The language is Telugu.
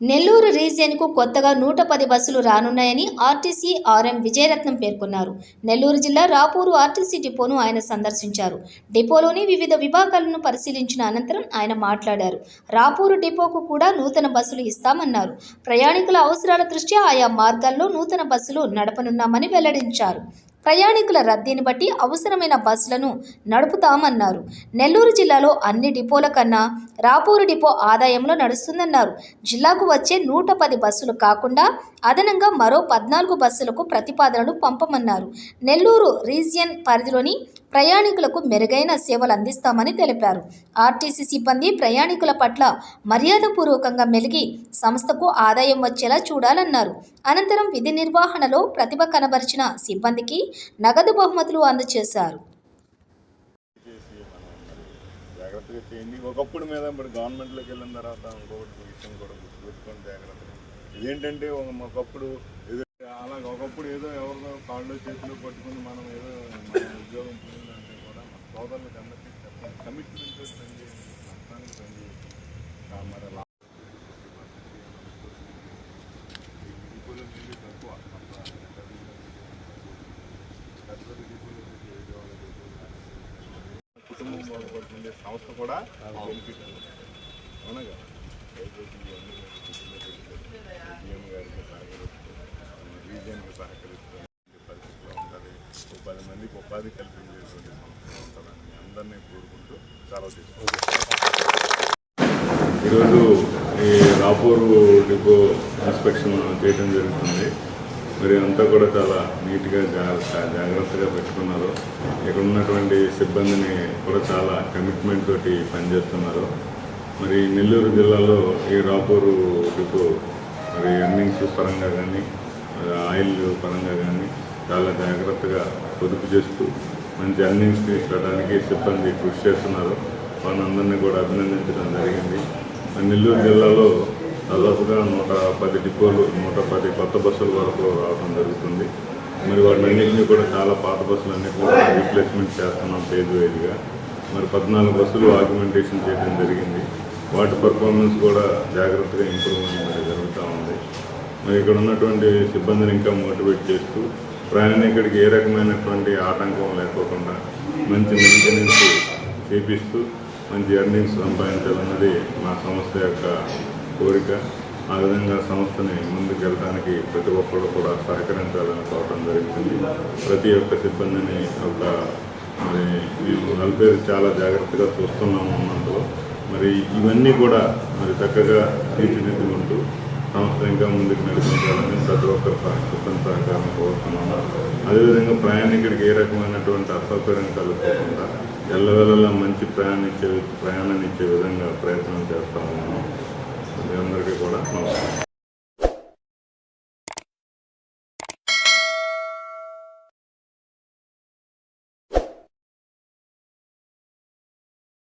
నెల్లూరు రీజియన్కు కొత్తగా నూట పది బస్సులు రానున్నాయని ఆర్టీసీ ఆర్ఎం విజయరత్నం పేర్కొన్నారు. నెల్లూరు జిల్లా రాపూరు ఆర్టీసీ డిపోను ఆయన సందర్శించారు. డిపోలోని వివిధ విభాగాలను పరిశీలించిన అనంతరం ఆయన మాట్లాడారు. రాపూరు డిపోకు కూడా నూతన బస్సులు ఇస్తామన్నారు. ప్రయాణికుల అవసరాల దృష్ట్యా ఆయా మార్గాల్లో నూతన బస్సులు నడపనున్నామని వెల్లడించారు. ప్రయాణికుల రద్దీని బట్టి అవసరమైన బస్సులను నడుపుతామన్నారు. నెల్లూరు జిల్లాలో అన్ని డిపోల కన్నా రాపూరు డిపో ఆదాయంలో నడుస్తుందన్నారు. జిల్లాకు వచ్చే నూట పది బస్సులు కాకుండా అదనంగా మరో పద్నాలుగు బస్సులకు ప్రతిపాదనలు పంపమన్నారు. నెల్లూరు రీజియన్ పరిధిలోని ప్రయాణికులకు మెరుగైన సేవలు అందిస్తామని తెలిపారు. ఆర్టీసీ సిబ్బంది ప్రయాణికుల పట్ల మర్యాదపూర్వకంగా మెలిగి సంస్థకు ఆదాయం వచ్చేలా చూడాలన్నారు. అనంతరం విధి నిర్వహణలో ప్రతిభ కనబరిచిన సిబ్బందికి నగదు బహుమతులు అందజేశారు. జాగ్రత్తగా చేయండి. ఒకప్పుడు మీద ఇప్పుడు గవర్నమెంట్లోకి వెళ్ళిన తర్వాత ఇంకొకటి విషయం కూడా గుర్తుపెట్టుకొని జాగ్రత్తగా ఇదేంటంటే ఒకప్పుడు ఏదో అలాగ ఒకప్పుడు ఏదో ఎవరిదో కాళ్ళు చేతులు పట్టుకుని మనం ఏదో మన ఉద్యోగం పోయిందంటే కూడా మన సోదరులకు అందరికీ చెప్పాలి కమిట్మెంట్ పనిచేయండి నష్టానికి పనిచేయండి మరి డిపోలో నీళ్ళు తక్కువ కుటుంబం బాగుపడుతుండే సంస్థ కూడా బెనిఫిట్ అవునగా దయచేసి ఇవన్నీ రీజియన్కి సహకరిస్తూ ఓ పది మందికి ఉపాధి కల్పించేటువంటి సంస్థ ఉంటుందని అందరినీ కోరుకుంటూ సెలవు తీసుకుంటాం ఈరోజు ఈ రాపూరు డిపో ఇన్స్పెక్షన్ చేయడం జరుగుతుంది. మరి అంతా కూడా చాలా నీట్గా జా- జాగ్రత్తగా పెట్టుకున్నారు. ఇక్కడ ఉన్నటువంటి సిబ్బందిని కూడా చాలా కమిట్మెంట్ తోటి పనిచేస్తున్నారు. మరి నెల్లూరు జిల్లాలో ఈ రాపూరు డిపో మరి ఎర్నింగ్స్ పరంగా కానీ ఆయిల్ పరంగా కానీ చాలా జాగ్రత్తగా పొదుపు చేస్తూ మంచి ఎర్నింగ్స్ తీసుకోవడానికి సిబ్బంది కృషి చేస్తున్నారు. వాళ్ళందరినీ కూడా అభినందించడం జరిగింది. నెల్లూరు జిల్లాలో దాదాపుగా నూట పది డిపోలు నూట పది కొత్త బస్సుల వరకు రావడం జరుగుతుంది. మరి వాటినన్నింటినీ కూడా చాలా పాత బస్సులన్నీ కూడా రీప్లేస్మెంట్ చేస్తున్నాం పేజ్ వైజ్గా మరి పద్నాలుగు బస్సులు ఆగ్మెంటేషన్ చేయడం జరిగింది. వాటి పర్ఫార్మెన్స్ కూడా జాగ్రత్తగా ఇంప్రూవ్మెంట్ జరుగుతూ ఉంది. మరి ఇక్కడ ఉన్నటువంటి సిబ్బందిని ఇంకా మోటివేట్ చేస్తూ ప్రయాణికుడికి ఏ రకమైనటువంటి ఆటంకం లేకోకుండా మంచి మెయింటెనెన్స్ చేపిస్తూ మంచి ఎర్నింగ్స్ సంపాదించాలన్నది మా సంస్థ యొక్క కోరిక. ఆ విధంగా సంస్థని ముందుకెళ్ళడానికి ప్రతి ఒక్కరు కూడా సహకరించాలని కోరడం జరుగుతుంది ప్రతి ఒక్క సిబ్బందిని ఒక మరి ఈ వెల్ఫేర్ చాలా జాగ్రత్తగా చూస్తున్నాము అన్నందులో. మరి ఇవన్నీ కూడా మరి చక్కగా తీర్చిదిద్దుకుంటూ సంస్థ ఇంకా ముందుకు నడిపించాలని ప్రతి ఒక్కరు సహ- సహకారం కోరుతున్నాము అదేవిధంగా ప్రయాణికుడికి ఏ రకమైనటువంటి అసౌకర్యం కలుగుకోకుండా ఎల్లవెల్లలా మంచి ప్రయాణించే ప్రయాణాన్ని ఇచ్చే విధంగా ప్రయత్నం చేస్తాము మనం అందరికీ కూడా నమస్కారం.